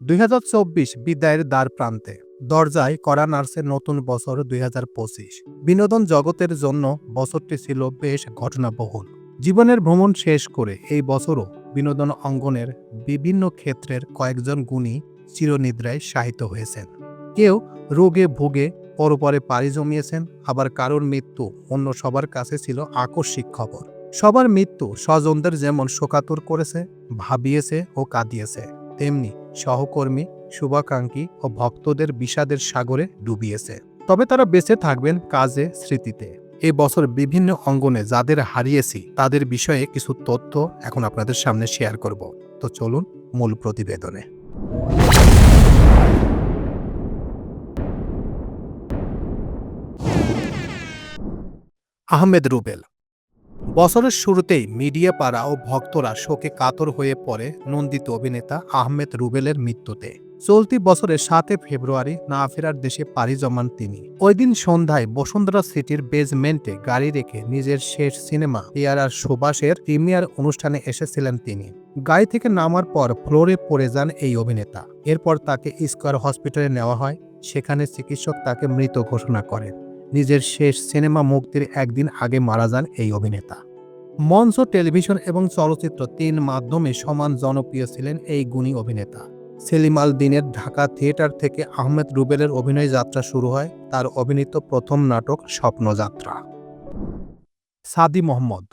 দুই হাজার চব্বিশ বিদায়ের দ্বার প্রান্তে, দরজায় করা নার্সের নতুন বছর দুই হাজার পঁচিশ। বিনোদন জগতের জন্য বছরটি ছিল বেশ ঘটনাবহুল। জীবনের ভ্রমণ শেষ করে এই বছরও বিনোদন অঙ্গনের বিভিন্ন ক্ষেত্রের কয়েকজন গুণী চিরনিদ্রায় শায়িত হয়েছেন। কেউ রোগে ভোগে, পরপরে পাড়ি জমিয়েছেন, আবার কারোর মৃত্যু অন্য সবার কাছে ছিল আকস্মিক খবর। সবার মৃত্যু স্বজনদের যেমন শোকাতুর করেছে, ভাবিয়েছে ও কাঁদিয়েছে। তেমনি সহকর্মী, শুভাকাঙ্ক্ষী ও ভক্তদের বিষাদের সাগরে ডুবিয়েছে। তবে তারা বেঁচে থাকবেন কাজে, স্মৃতিতে। এই বছর বিভিন্ন অঙ্গনে যাদের হারিয়েছি তাদের বিষয়ে কিছু তথ্য এখন আপনাদের সামনে শেয়ার করব। তো চলুন মূল প্রতিবেদনে। আহমেদ রুবেল বছরের শুরুতেই মিডিয়া পাড়া ও ভক্তরা শোকে কাতর হয়ে পড়ে নন্দিত অভিনেতা আহমেদ রুবেলের মৃত্যুতে। চলতি বছরের সাতে ফেব্রুয়ারি না ফেরার দেশে পাড়ি জমান তিনি। ওই দিন সন্ধ্যায় বসুন্ধরা সিটির বেজমেন্টে গাড়ি রেখে নিজের শেষ সিনেমা ইয়ারার সুবাসের প্রিমিয়ার অনুষ্ঠানে এসেছিলেন তিনি। গাড়ি থেকে নামার পর ফ্লোরে পড়ে যান এই অভিনেতা। এরপর তাকে স্কোয়ার হসপিটালে নেওয়া হয়, সেখানে চিকিৎসক তাকে মৃত ঘোষণা করেন। নিজের শেষ সিনেমা মুক্তির একদিন আগে মারা যান এই অভিনেতা। মঞ্চ, টেলিভিশন এবং চলচ্চিত্র তিন মাধ্যমে সমান জনপ্রিয় ছিলেন এই গুণী অভিনেতা। সেলিম আল দিনের ঢাকা থিয়েটার থেকে আহমেদ রুবেলের অভিনয় যাত্রা শুরু হয়, তার অভিনীত প্রথম নাটক স্বপ্নযাত্রা। সাদি মোহাম্মদ।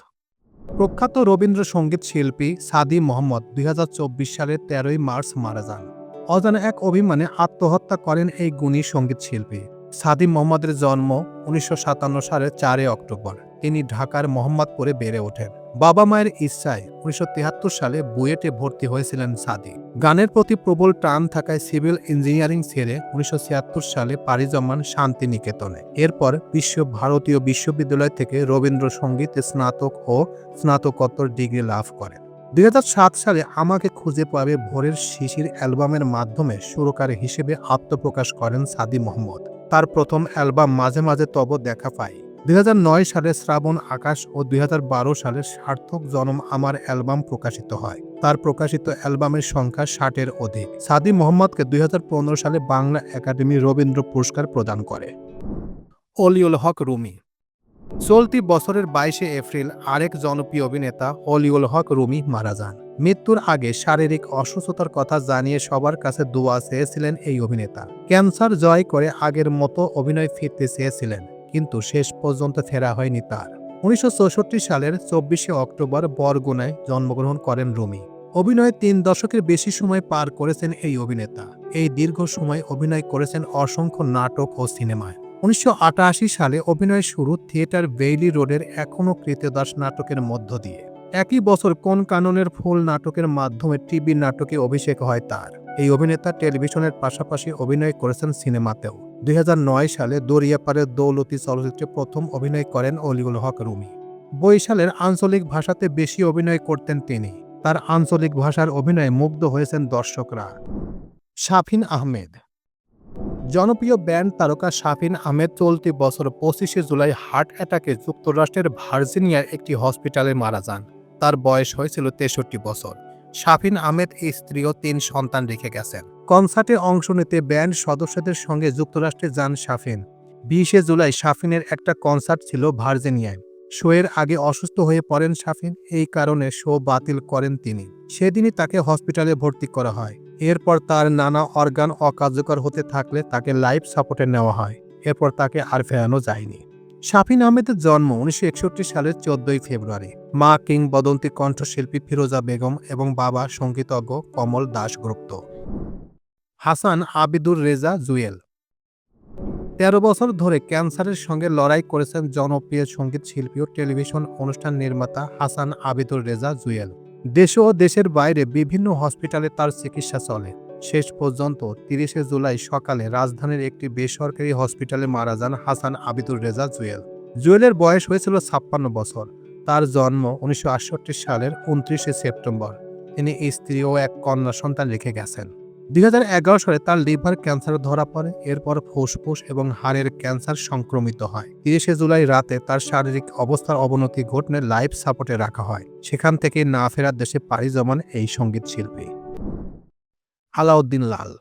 প্রখ্যাত রবীন্দ্রসঙ্গীত শিল্পী সাদি মোহাম্মদ দুই হাজার চব্বিশ সালের তেরোই মার্চ মারা যান। অজানা এক অভিমানে আত্মহত্যা করেন এই গুণী সংগীত শিল্পী। সাদি মোহাম্মদের জন্ম উনিশশো সাতান্ন সালের চারই অক্টোবর। তিনি ঢাকার মোহাম্মদপুরে বেড়ে ওঠেন। বাবা মায়ের ইচ্ছায় উনিশশো সালে বুয়েটে ভর্তি হয়েছিলেন সাদি গানের প্রতি প্রবল টান থাকায় সিভিল ইঞ্জিনিয়ারিং ছেড়ে উনিশশো ছিয়াত্তর সালে পাড়ি জমান শান্তিনিকেতনে। এরপর বিশ্ব ভারতীয় বিশ্ববিদ্যালয় থেকে রবীন্দ্রসঙ্গীত, স্নাতক ও স্নাতকোত্তর ডিগ্রি লাভ করেন। দুই হাজার সাত সালে আমাকে খুঁজে পাবে ভোরের শিশির অ্যালবামের মাধ্যমে সুরকার হিসেবে আত্মপ্রকাশ করেন সাদি মোহাম্মদ। তার প্রথম অ্যালবাম মাঝে মাঝে তব দেখা পায় দুই হাজার নয় সালে শ্রাবণ আকাশ ও দুই সালে সার্থক জনম আমার অ্যালবাম প্রকাশিত হয়। তার প্রকাশিত অ্যালবামের সংখ্যা ষাটের অধিক। সাদি মোহাম্মদকে দুই হাজার পনেরো সালে বাংলা একাডেমি রবীন্দ্র পুরস্কার প্রদান করে। অলিউল হক রুমি। চলতি বছরের বাইশে এপ্রিল আরেক জনপ্রিয় অভিনেতা অলিউল হক রুমি মারা যান। মৃত্যুর আগে শারীরিক অসুস্থতার কথা জানিয়ে সবার কাছে দোয়া চেয়েছিলেন এই অভিনেতা। ক্যান্সার জয় করে আগের মতো অভিনয় ফিরতে চেয়েছিলেন। কিন্তু শেষ পর্যন্ত ফেরা হয়নি তার। উনিশশো চৌষট্টি সালের চব্বিশে অক্টোবর বরগুনায় জন্মগ্রহণ করেন রুমি। অভিনয়ে তিন দশকের বেশি সময় পার করেছেন এই অভিনেতা। এই দীর্ঘ সময় অভিনয় করেছেন অসংখ্য নাটক ও সিনেমায়। উনিশশো সালে অভিনয় শুরু থিয়েটার বেইলি রোডের এখনও কৃতদাস নাটকের মধ্য দিয়ে। একই বছর কোন কাননের ফুল নাটকের মাধ্যমে টিভি নাটকে অভিষেক হয় তার। এই অভিনেতা টেলিভিশনের পাশাপাশি অভিনয় করেছেন সিনেমাতেও। দুই হাজার নয় সালে দরিয়াপাড়ের দৌলতি চলচ্চিত্রে প্রথম অভিনয় করেন অলিউল হক রুমি। বৈশালের আঞ্চলিক ভাষাতে বেশি অভিনয় করতেন তিনি। তার আঞ্চলিক ভাষার অভিনয়ে মুগ্ধ হয়েছেন দর্শকরা। শাফিন আহমেদ। জনপ্রিয় ব্যান্ড তারকা শাফিন আহমেদ চলতি বছর পঁচিশে জুলাই হার্ট অ্যাটাকে যুক্তরাষ্ট্রের ভার্জিনিয়ার একটি হসপিটালে মারা যান। তার বয়স হয়েছিল তেষট্টি বছর। শাফিন আহমেদ এই স্ত্রী ও তিন সন্তান রেখে গেছেন। কনসার্টে অংশ নিতে ব্যান্ড সদস্যদের সঙ্গে যুক্তরাষ্ট্রে যান শাফিন। বিশে জুলাই শাফিনের একটা কনসার্ট ছিল ভার্জিনিয়ায়। শোয়ের আগে অসুস্থ হয়ে পড়েন শাফিন, এই কারণে শো বাতিল করেন তিনি। সেদিনই তাকে হসপিটালে ভর্তি করা হয়। এরপর তার নানা অর্গান অকার্যকর হতে থাকলে তাকে লাইফ সাপোর্টে নেওয়া হয়। এরপর তাকে আর ফেরানো যায়নি। শাফিন আহমেদের জন্ম উনিশশো একষট্টি সালের চোদ্দই ফেব্রুয়ারি। মা কিংবদন্তি কণ্ঠশিল্পী ফিরোজা বেগম এবং বাবা সঙ্গীতজ্ঞ কমল দাশগুপ্ত। হাসান আবিদুর রেজা জুয়েল। তেরো বছর ধরে ক্যান্সারের সঙ্গে লড়াই করেছেন জনপ্রিয় সংগীত শিল্পী ও টেলিভিশন অনুষ্ঠান নির্মাতা হাসান আবিদুর রেজা জুয়েল। দেশ ও দেশের বাইরে বিভিন্ন হসপিটালে তার চিকিৎসা চলে। শেষ পর্যন্ত তিরিশে জুলাই সকালে রাজধানীর একটি বেসরকারি হসপিটালে মারা যান হাসান আবিদুর রেজা জুয়েল। জুয়েলের বয়স হয়েছিল ছাপ্পান্ন বছর। তার জন্ম উনিশশো আটষট্টি সালের উনত্রিশে সেপ্টেম্বর। তিনি স্ত্রী ও এক কন্যা সন্তান রেখে গেছেন। দুই হাজার এগারো সালে তার লিভার ক্যান্সার ধরা পড়ে, এরপর ফুসফুস এবং হাড়ের ক্যান্সার সংক্রমিত হয়। তিরিশে জুলাই রাতে তার শারীরিক অবস্থার অবনতি ঘটলে লাইফ সাপোর্টে রাখা হয়। সেখান থেকে না ফেরার দেশে পাড়ি জমান এই সংগীত শিল্পী। আলাউদ্দিন লাল।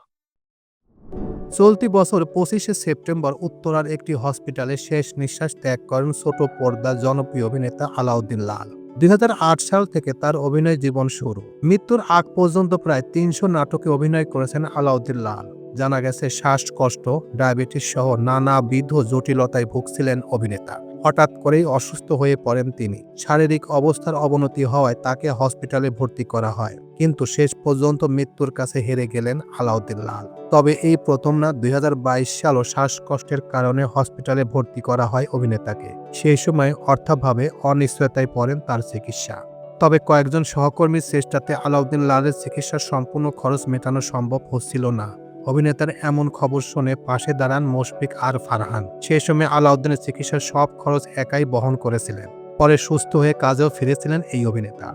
চলতি বছর পঁচিশে সেপ্টেম্বর উত্তরার একটি হসপিটালে শেষ নিঃশ্বাস ত্যাগ করেন ছোট পর্দা জনপ্রিয় অভিনেতা আলাউদ্দিন লাল। দুই হাজার আট সাল থেকে তার অভিনয় জীবন শুরু। মৃত্যুর আগ পর্যন্ত প্রায় তিনশো নাটকে অভিনয় করেছেন আলাউদ্দিন লাল। জানা গেছে, শ্বাসকষ্ট, ডায়াবেটিস সহ নানাবিধ জটিলতায় ভুগছিলেন অভিনেতা। হঠাৎ করেই অসুস্থ হয়ে পড়েন তিনি। শারীরিক অবস্থার অবনতি হওয়ায় তাকে হসপিটালে ভর্তি করা হয়। কিন্তু শেষ পর্যন্ত মৃত্যুর কাছে হেরে গেলেন আলাউদ্দিন লাল। তবে এই প্রথম না, দুই হাজার বাইশ সালও শ্বাসকষ্টের কারণে হসপিটালে ভর্তি করা হয় অভিনেতাকে। সেই সময় অর্থাভাবে অনিশ্চয়তায় পড়েন তার চিকিৎসা। তবে কয়েকজন সহকর্মীর চেষ্টাতে আলাউদ্দিন লালের চিকিৎসার সম্পূর্ণ খরচ মেটানো সম্ভব হচ্ছিল না। অভিনেতার এমন খবর শুনে পাশে দাঁড়ান মুশফিক আর ফারহান। সে সময় আলাউদ্দিনের চিকিৎসার সব খরচ একাই বহন করেছিলেন। পরে সুস্থ হয়ে কাজেও ফিরেছিলেন এই অভিনেতা।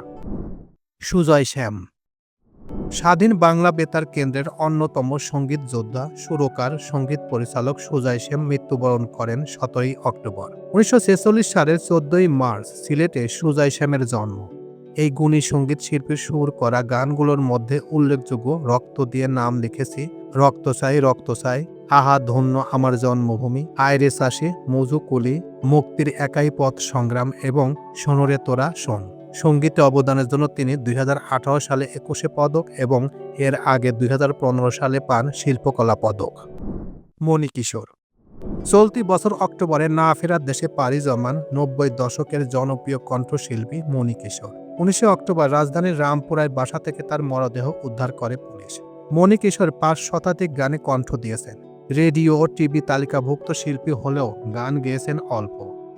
সুজয় শ্যাম। স্বাধীন বাংলা বেতার কেন্দ্রের অন্যতম সংগীত যোদ্ধা, সুরকার, সংগীত পরিচালক সুজয় শ্যাম মৃত্যুবরণ করেন সতেরোই অক্টোবর। উনিশশো ছেচল্লিশ সালের চোদ্দই মার্চ সিলেটে সুজয় শ্যামের জন্ম। এই গুণী সংগীত শিল্পীর সুর করা গানগুলোর মধ্যে উল্লেখযোগ্য রক্ত দিয়ে নাম লিখেছি রক্ত চাই রক্ত চাই আহা ধন্য আমার জন্মভূমি। আয়রে চাষে, মজু কুলি, মুক্তির একাই পথ সংগ্রাম এবং সোনরে তোরা শোন। সঙ্গীতে অবদানের জন্য তিনি দুই সালে একুশে পদক এবং এর আগে দুই হাজার পনেরো সালে পান শিল্পকলা পদক। মণি কিশোর চলতি বছর অক্টোবরে না ফেরার দেশে পাড়ি জমান নব্বই দশকের জনপ্রিয় কণ্ঠশিল্পী মণি কিশোর উনিশে অক্টোবর রাজধানীর রামপুরায় বাসা থেকে তার মরদেহ উদ্ধার করে পুলিশ। মণি কিশোর পাঁচ শতাধিক গানে কণ্ঠ দিয়েছেন। রেডিও টিভি তালিকাভুক্ত শিল্পী হলেও গান গেয়েছেন অল্প।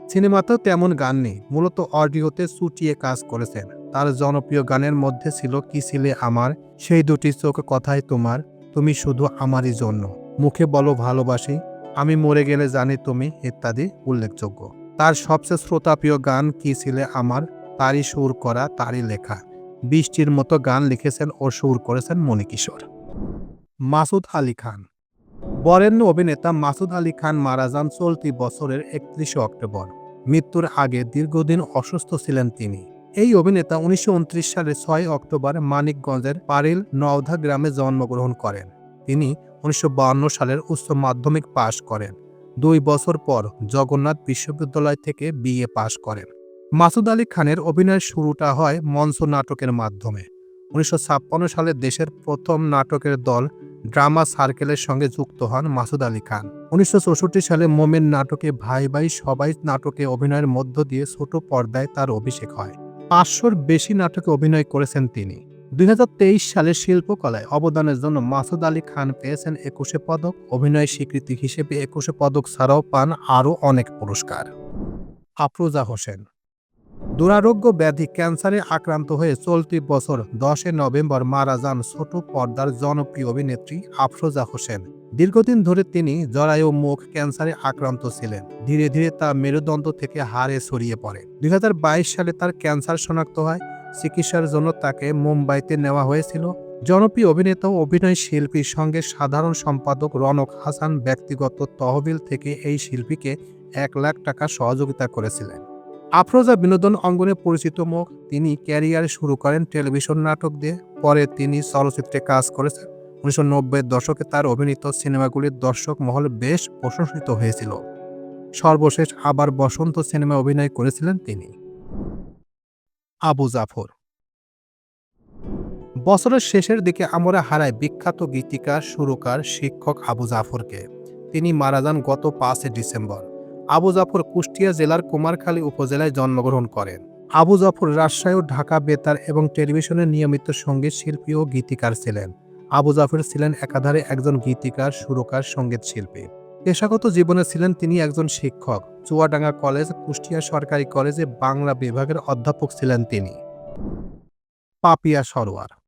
সিনেমাতেও তেমন গান নেই, মূলত অডিওতে চুটিয়ে কাজ করেছেন। তার জনপ্রিয় গানের মধ্যে ছিল কি ছিলে আমার? সেই দুটি চোখ কথাই তোমার, তুমি শুধু আমারই জন্য। মুখে বলো ভালোবাসি, আমি মরে গেলে জানি তুমি, ইত্যাদি উল্লেখযোগ্য। তার সবচেয়ে শ্রোতাপ্রিয় গান কি ছিলে আমার? তারই সুর করা, তারই লেখা। বৃষ্টির মতো গান লিখেছেন ও সুর করেছেন মণিকিশোর। মাসুদ আলী খান। বরেণ্য অভিনেতা মাসুদ আলী খান মারা যান চলতি বছরের একত্রিশে অক্টোবর। মৃত্যুর আগে দীর্ঘদিন অসুস্থ ছিলেন তিনি। এই অভিনেতা উনিশশো উনত্রিশ সালে ছয় অক্টোবর মানিকগঞ্জের পারিল নওধা গ্রামে জন্মগ্রহণ করেন। তিনি উনিশশো সালের উচ্চ মাধ্যমিক পাশ করেন। দুই বছর পর জগন্নাথ বিশ্ববিদ্যালয় থেকে বিএ পাশ করেন। মাসুদ আলী খানের অভিনয়ের শুরুটা হয় মঞ্চ নাটকের মাধ্যমে। উনিশশো ছাপ্পান্ন সালে দেশের প্রথম নাটকের দল ড্রামা সার্কেলের সঙ্গে যুক্ত হন মাসুদ আলী খান। উনিশশো চৌষট্টি সালে মোমেন নাটকে ভাই ভাই সবাই নাটকে অভিনয়ের মধ্য দিয়ে ছোট পর্দায় তার অভিষেক হয়। পাঁচশোর বেশি নাটকে অভিনয় করেছেন তিনি। দুই সালে শিল্পকলায় অবদানের জন্য মাসুদ আলী খান পেয়েছেন একুশে পদক, অভিনয় স্বীকৃতি হিসেবে একুশে পদক ছাড়াও পান আরও অনেক পুরস্কার। আফরোজা হোসেন দুরারোগ্য ব্যাধি ক্যান্সারে আক্রান্ত হয়ে চলতি বছর দশে নভেম্বর মারা যান ছোট পর্দার জনপ্রিয় অভিনেত্রী আফরোজা হোসেন। দীর্ঘদিন ধরে তিনি জরায়ু মুখ ক্যান্সারে আক্রান্ত ছিলেন। ধীরে ধীরে তা মেরুদণ্ড থেকে হাড়ে ছড়িয়ে পড়ে। দুই হাজার বাইশ সালে তার ক্যান্সার শনাক্ত হয়। চিকিৎসার জন্য তাকে মুম্বাইতে নেওয়া হয়েছিল। জনপ্রিয় অভিনেতা ও অভিনয় শিল্পীর সঙ্গে সাধারণ সম্পাদক রনক হাসান ব্যক্তিগত তহবিল থেকে এই শিল্পীকে এক লাখ টাকা সহযোগিতা করেছিলেন। আফরোজা বিনোদন অঙ্গনে পরিচিত মুখ, তিনি ক্যারিয়ার শুরু করেন টেলিভিশন নাটক দিয়ে। পরে তিনি চলচ্চিত্রে কাজ করেছেন। উনিশশো নব্বইয়ের দশকে তার অভিনীত সিনেমাগুলির দর্শক মহল বেশ প্রশংসিত হয়েছিল। সর্বশেষ আবার বসন্ত সিনেমায় অভিনয় করেছিলেন তিনি। আবু জাফর। বছরের শেষের দিকে আমরা হারাই বিখ্যাত গীতিকার, সুরকার, শিক্ষক আবু জাফরকে। তিনি মারা যান গত পাঁচই ডিসেম্বর। আবু জাফর কুষ্টিয়া জেলার কুমারখালী উপজেলায় জন্মগ্রহণ করেন। আবু জাফর রাজশাহী ও ঢাকা বেতার এবং টেলিভিশনের নিয়মিত সংগীত শিল্পী ও গীতিকার ছিলেন। আবু জাফর ছিলেন একাধারে একজন গীতিকার, সুরকার, সংগীত শিল্পী। পেশাগত জীবনে ছিলেন তিনি একজন শিক্ষক। চুয়াডাঙ্গা কলেজ, কুষ্টিয়া সরকারি কলেজে বাংলা বিভাগের অধ্যাপক ছিলেন তিনি। পাপিয়া সরোয়ার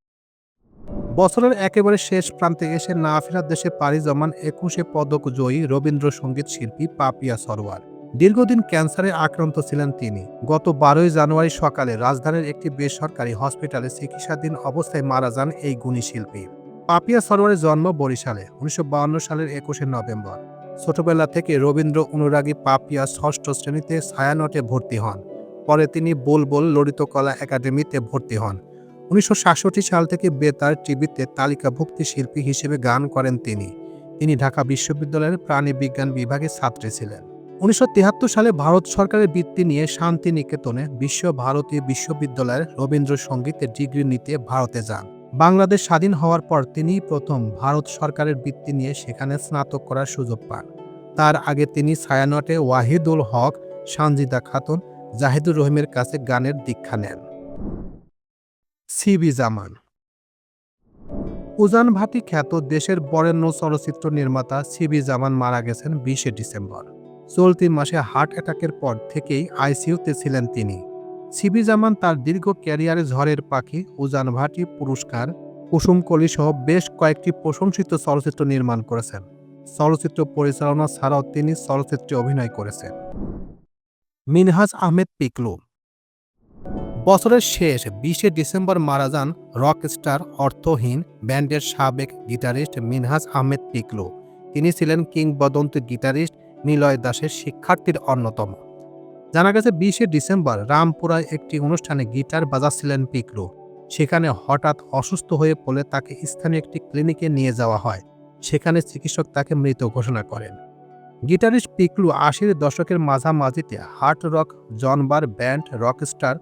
বছরের একেবারে শেষ প্রান্তে এসে না ফেরার দেশে পাড়ি জমান একুশে পদক জয়ী রবীন্দ্রসঙ্গীত শিল্পী পাপিয়া সরোয়ার দীর্ঘদিন ক্যান্সারে আক্রান্ত ছিলেন তিনি। গত বারোই জানুয়ারি সকালে রাজধানীর একটি বেসরকারি হসপিটালে চিকিৎসাধীন অবস্থায় মারা যান এই গুণী শিল্পী। পাপিয়া সরোয়ারের জন্ম বরিশালে, উনিশশো সালের একুশে নভেম্বর। ছোটবেলা থেকে রবীন্দ্র অনুরাগী পাপিয়া ষষ্ঠ শ্রেণীতে ছায়ানটে ভর্তি হন। পরে তিনি বুলবুল ললিত কলা একাডেমিতে ভর্তি হন। উনিশশো সাতষট্টি সাল থেকে বেতার টিভিতে তালিকাভুক্তি শিল্পী হিসেবে গান করেন তিনি। তিনি ঢাকা বিশ্ববিদ্যালয়ের প্রাণী বিজ্ঞান বিভাগের ছাত্রী ছিলেন। উনিশশো সালে ভারত সরকারের বৃত্তি নিয়ে শান্তি নিকেতনে বিশ্ব ভারতী বিশ্ববিদ্যালয়ের রবীন্দ্রসঙ্গীতের ডিগ্রি নিতে ভারতে যান। বাংলাদেশ স্বাধীন হওয়ার পর তিনিই প্রথম ভারত সরকারের বৃত্তি নিয়ে সেখানে স্নাতক করার সুযোগ পান। তার আগে তিনি ছায়ানটে ওয়াহিদুল হক, সানজিদা খাতুন, জাহিদুর রহিমের কাছে গানের দীক্ষা নেন। সিবি জামান। উজান ভাটি খ্যাত দেশের বরেণ্য চলচ্চিত্র নির্মাতা সিবি জামান মারা গেছেন বিশে ডিসেম্বর। চলতি মাসে হার্ট অ্যাটাকের পর থেকেই আইসিইউতে ছিলেন তিনি। সিবি জামান তার দীর্ঘ ক্যারিয়ারে ঝড়ের পাখি, উজান ভাটি পুরস্কার কুসুমকলি সহ বেশ কয়েকটি প্রশংসিত চলচ্চিত্র নির্মাণ করেছেন। চলচ্চিত্র পরিচালনা ছাড়াও তিনি চলচ্চিত্রে অভিনয় করেছেন। মিনহাজ আহমেদ পিকলু বছরের শেষ বিশে ডিসেম্বর মারা যান রক স্টার, অর্থহীন ব্যান্ডের সাবেক গিটারিস্ট মিনহাজ আহমেদ পিকলু। তিনি ছিলেন কিংবদন্তি গিটারিস্ট নিলয় দাসের শিক্ষার্থীর অন্যতম। জানা গেছে বিশে ডিসেম্বর রামপুরায় একটি অনুষ্ঠানে গিটার বাজাচ্ছিলেন পিকলু। সেখানে হঠাৎ অসুস্থ হয়ে পড়লে তাকে স্থানীয় একটি ক্লিনিকে নিয়ে যাওয়া হয়। সেখানে চিকিৎসক তাকে মৃত ঘোষণা করেন। গিটারিস্ট পিকলু আশির দশকের মাঝামাঝিতে হার্ট রক জনবার ব্যান্ড রকস্টার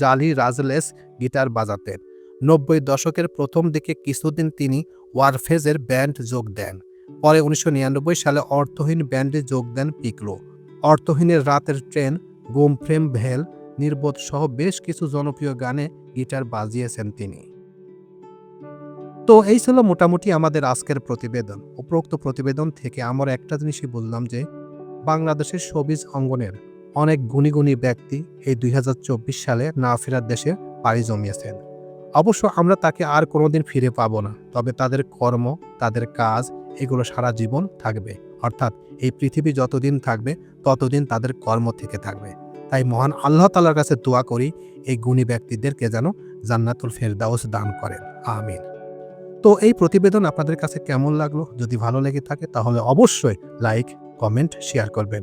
জালি রাজলেস গিটার বাজাতেন। নব্বই দশকের প্রথম দিকে কিছুদিন তিনি ওয়ারফেজের ব্যান্ড যোগ দেন। পরে উনিশশো নিরানব্বই সালে অর্থহীন ব্যান্ডে যোগ দেন পিকলো। অর্থহীনের রাতের ট্রেন গোম ফ্রেম ভেল, নির্বোধ সহ বেশ কিছু জনপ্রিয় গানে গিটার বাজিয়েছেন তিনি। তো এই ছিল মোটামুটি আমাদের আজকের প্রতিবেদন। উপরোক্ত প্রতিবেদন থেকে আমার একটা জিনিসই বললাম যে, বাংলাদেশের সবিজ অঙ্গনের অনেক গুণী গুণী ব্যক্তি এই দুই হাজার চব্বিশ সালে না ফেরার দেশে পাড়ি জমিয়েছেন। অবশ্য আমরা তাকে আর কোনোদিন ফিরে পাবো না, তবে তাদের কর্ম, তাদের কাজ, এগুলো সারা জীবন থাকবে। অর্থাৎ এই পৃথিবী যতদিন থাকবে, ততদিন তাদের কর্ম থেকে থাকবে। তাই মহান আল্লাহ তালার কাছে দোয়া করি, এই গুণী ব্যক্তিদেরকে যেন জান্নাতুল ফেরদাউস দান করেন। আমিন। তো এই প্রতিবেদন আপনাদের কাছে কেমন লাগল? যদি ভালো লেগে থাকে, তাহলে অবশ্যই লাইক, কমেন্ট, শেয়ার করবেন।